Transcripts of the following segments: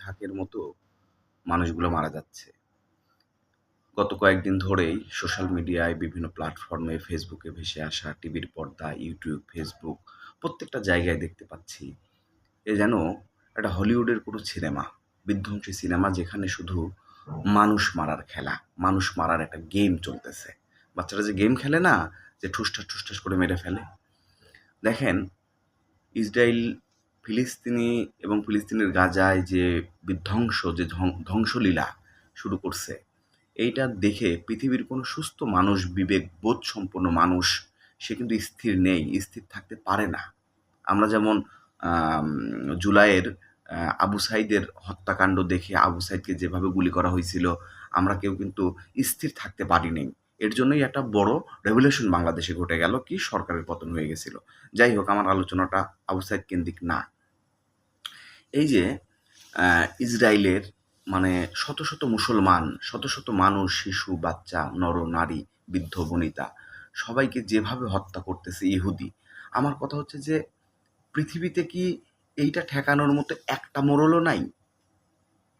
ঝাঁকের মতো মানুষগুলো মারা যাচ্ছে। গত কয়েকদিন ধরেই সোশ্যাল মিডিয়ায় বিভিন্ন প্ল্যাটফর্মে, ফেসবুকে ভেসে আসা টিভির পর্দা, ইউটিউব, ফেসবুক, প্রত্যেকটা জায়গায় দেখতে পাচ্ছি এ যেন একটা হলিউডের কোনো সিনেমা, বিধ্বংসী সিনেমা যেখানে শুধু মানুষ মারার খেলা, মানুষ মারার একটা গেম চলতেছে। বাচ্চারা যে গেম খেলে না, যে ঠুসঠাস ঠুসঠাস করে মেরে ফেলে। দেখেন ইসরায়েল ফিলিস্তিনি এবং ফিলিস্তিনের গাজায় যে বিধ্বংস, যে ধ্বং- ধ্বংসলীলা শুরু করছে, এইটা দেখে পৃথিবীর কোনো সুস্থ মানুষ, বিবেক বোধ সম্পন্ন মানুষ, সে কিন্তু স্থির নেই, স্থির থাকতে পারে না। আমরা যেমন জুলাইয়ের আবু সাইদের হত্যাকাণ্ড দেখে আবু সাইদকে যেভাবে গুলি করা হয়েছিল, আমরা কেউ কিন্তু স্থির থাকতে পারি পারিনি এর জন্যই একটা বড় রেভলিউশন বাংলাদেশে ঘটে গেল, কি সরকারের পতন হয়ে গেছিল। যাই হোক, আমার আলোচনাটা আবু সাইদ কেন্দ্রিক না। এই যে ইসরায়েলের মানে শত শত মুসলমান, শত শত মানুষ, শিশু, বাচ্চা, নর, নারী, বৃদ্ধ, বনিতা, সবাইকে যেভাবে হত্যা করতেছে ইহুদি, আমার কথা হচ্ছে যে পৃথিবীতে কি এইটা ঠেকানোর মতো একটা মোড়লও নাই?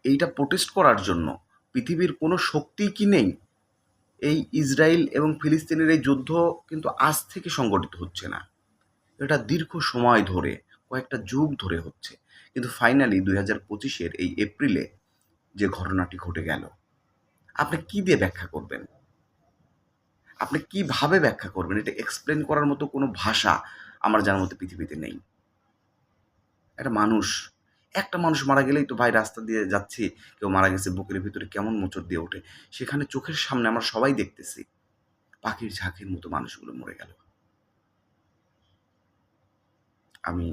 এইটা প্রোটেস্ট করার জন্য পৃথিবীর কোনো শক্তি কি নেই? এই ইসরায়েল এবং ফিলিস্তিনের এই যুদ্ধ কিন্তু আজ থেকে সংগঠিত হচ্ছে না। এটা দীর্ঘ সময় ধরে, কয়েকটা যুগ ধরে হচ্ছে। কিন্তু ফাইনালি দুই হাজার পঁচিশের এই এপ্রিলে যে ঘটনাটি ঘটে গেল, আপনি কি দিয়ে ব্যাখ্যা করবেন? আপনি কীভাবে ব্যাখ্যা করবেন? এটা এক্সপ্লেন করার মতো কোনো ভাষা আমার জানার মতো পৃথিবীতে নেই। একটা মানুষ একটা মানুষ মারা গেলেই তো ভাই রাস্তা দিয়ে যাচ্ছি, কেউ মারা গেছে, বুকের ভিতরে কেমন মোচড় দিয়ে ওঠে। সেখানে চোখের সামনে আমরা সবাই দেখতেছি, পাখির ঝাঁকের মতো মানুষগুলো মরে গেল। আমি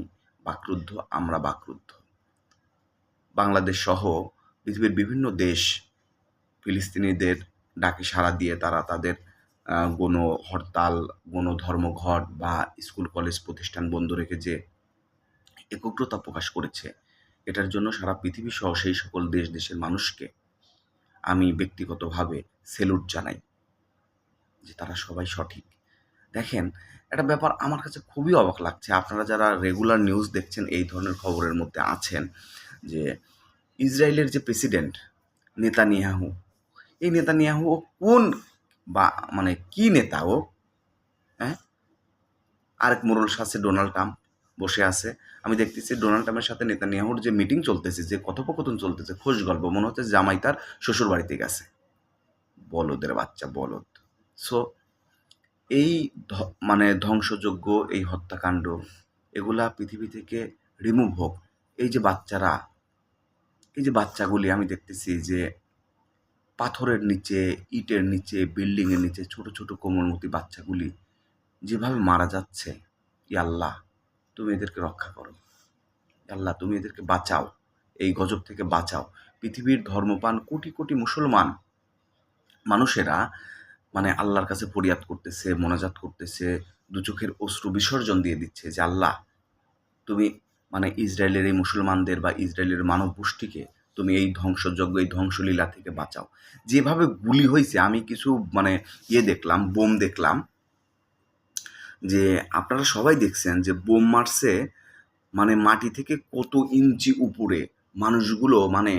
বাকরুদ্ধ, আমরা বাকরুদ্ধ। বাংলাদেশ সহ পৃথিবীর বিভিন্ন দেশ ফিলিস্তিনিদের ডাকে সাড়া দিয়ে তারা তাদের গণ হরতাল গণ ধর্মঘট বা স্কুল, কলেজ, প্রতিষ্ঠান বন্ধ রেখে যে একগ্রতা প্রকাশ করেছে, এটার জন্য সারা পৃথিবী সহ সেই সকল দেশ, দেশের মানুষকে আমি ব্যক্তিগতভাবে সেলুট জানাই যে তারা সবাই সঠিক। দেখেন, একটা ব্যাপার আমার কাছে খুবই অবাক লাগছে। আপনারা যারা রেগুলার নিউজ দেখছেন, এই ধরনের খবরের মধ্যে আছেন যে, ইসরায়েলের যে প্রেসিডেন্ট নেতানিয়াহু, এই নেতানিয়াহু ও কোন বা মানে কি নেতা ও হ্যাঁ? আরেক মোরল সাথে ডোনাল্ড ট্রাম্প বসে আছে। আমি দেখতেছি ডোনাল্ড ট্রাম্পের সাথে নেতানিয়াহুর যে মিটিং চলতেছে, যে কথোপকথন চলতেছে খোঁজ গল্প, মনে হচ্ছে জামাই তার শ্বশুর বাড়িতে গেছে। বলদের বাচ্চা, বলদ। সো এই মানে ধ্বংসযোগ্য এই হত্যাকাণ্ড, এগুলা পৃথিবী থেকে রিমুভ হোক। এই যে বাচ্চারা, এই যে বাচ্চাগুলি আমি দেখতেছি যে পাথরের নিচে, ইটের নিচে বিল্ডিংয়ের নিচে ছোট ছোট কোমলমতি বাচ্চাগুলি যেভাবে মারা যাচ্ছে আল্লাহ, তুমি এদেরকে রক্ষা করো। আল্লাহ, তুমি এদেরকে বাঁচাও। এই গজব থেকে বাঁচাও। পৃথিবীর ধর্মপান কোটি কোটি মুসলমান মানুষেরা মানে আল্লাহর কাছে ফরিয়াদ করতেছে, মোনাজাত করতেছে, দু চোখের অশ্রু বিসর্জন দিয়ে দিচ্ছে যে, আল্লাহ, তুমি মানে ইসরায়েলের এই মুসলমানদের বা ইসরায়েলের মানব গোষ্ঠীকে তুমি এই ধ্বংসযজ্ঞ, এই ধ্বংসলীলা থেকে বাঁচাও। যেভাবে গুলি হয়েছে আমি কিছু মানে ইয়ে দেখলাম, বোম দেখলাম, যে আপনারা সবাই দেখছেন যে বোম মারছে মানে মাটি থেকে কত ইঞ্চি উপরে মানুষগুলো মানে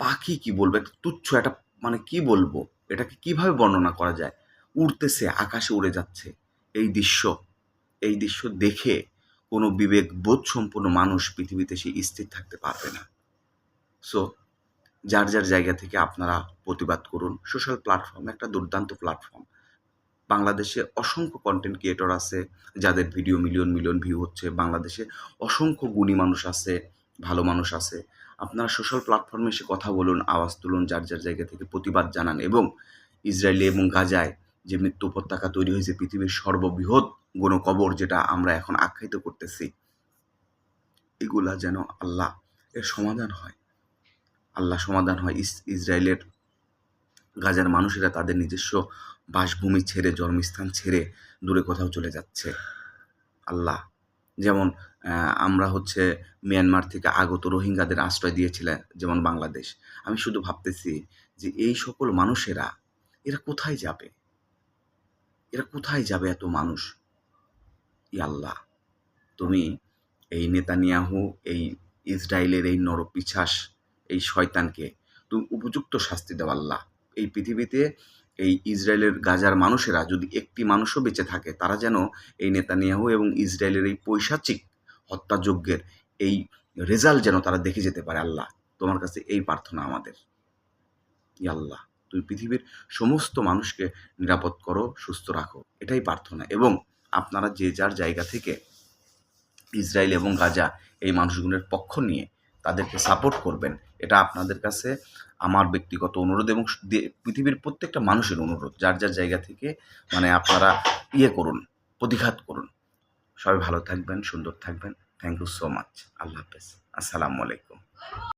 পাখি কি বলব, একটা তুচ্ছ একটা মানে কি বলব? এটাকে কীভাবে বর্ণনা করা যায়? উড়তেছে, আকাশে উড়ে যাচ্ছে। এই দৃশ্য এই দৃশ্য দেখে কোনো বিবেক বোধ সম্পন্ন মানুষ পৃথিবীতে সে স্থির থাকতে পারবে না। সো যার যার জায়গা থেকে আপনারা প্রতিবাদ করুন। সোশ্যাল প্ল্যাটফর্ম একটা দুর্দান্ত প্ল্যাটফর্ম বাংলাদেশে অসংখ্য কন্টেন্ট ক্রিয়েটর আছে, যাদের ভিডিও মিলিয়ন মিলিয়ন ভিউ হচ্ছে। বাংলাদেশে অসংখ্য গুণী মানুষ আছে, ভালো মানুষ আছে। আপনারা সোশ্যাল প্ল্যাটফর্মে এসে কথা বলুন, আওয়াজ তুলুন, যার যার জায়গা থেকে প্রতিবাদ জানান এবং ইসরায়েলি এবং গাজায় যে মৃত্যু উপত্যকা তৈরি হয়েছে, পৃথিবীর সর্ববৃহৎ গণকবর যেটা আমরা এখন আখ্যায়িত করতেছি, এগুলা যেন আল্লাহ এর সমাধান হয়। আল্লাহ সমাধান হয়। ইস- ইসরায়েলের গাজার মানুষেরা তাদের নিজস্ব বাসভূমি ছেড়ে, জন্মস্থান ছেড়ে দূরে কোথাও চলে যাচ্ছে। আল্লাহ যেমন আমরা হচ্ছে মিয়ানমার থেকে আগত রোহিঙ্গাদের আশ্রয় দিয়েছিলেন যেমন বাংলাদেশ। আমি শুধু ভাবতেছি যে এই সকল মানুষেরা, এরা কোথায় যাবে? এরা কোথায় যাবে এত মানুষ? আল্লাহ তুমি এই নেতানিয়াহু, এই ইসরায়েলের এই নরপিছাস, এই শয়তানকে তুমি উপযুক্ত শাস্তি দাও আল্লাহ। এই পৃথিবীতে এই ইসরায়েলের গাজার মানুষেরা, যদি একটি মানুষও বেঁচে থাকে, তারা যেন এই নেতানিয়াহু এবং ইসরায়েলের এই পৈশাচিক হত্যাযজ্ঞের এই রেজাল্ট যেন তারা দেখে যেতে পারে। আল্লাহ, তোমার কাছে এই প্রার্থনা আমাদের। আল্লাহ, তুমি পৃথিবীর সমস্ত মানুষকে নিরাপদ করো, সুস্থ রাখো, এটাই প্রার্থনা। এবং আপনারা যে যার জায়গা থেকে ইসরায়েল এবং গাজা এই মানুষগুলোর পক্ষ নিয়ে তাদেরকে সাপোর্ট করবেন। এটা আপনাদের কাছে আমার ব্যক্তিগত অনুরোধ এবং পৃথিবীর প্রত্যেকটা মানুষের অনুরোধ, যার যার জায়গা থেকে মানে আপনারা ইয়ে করুন, প্রতিঘাত করুন। সবাই ভালো থাকবেন, সুন্দর থাকবেন। থ্যাংক ইউ সো মাচ আল্লাহ হাফেজ। আসসালামু আলাইকুম।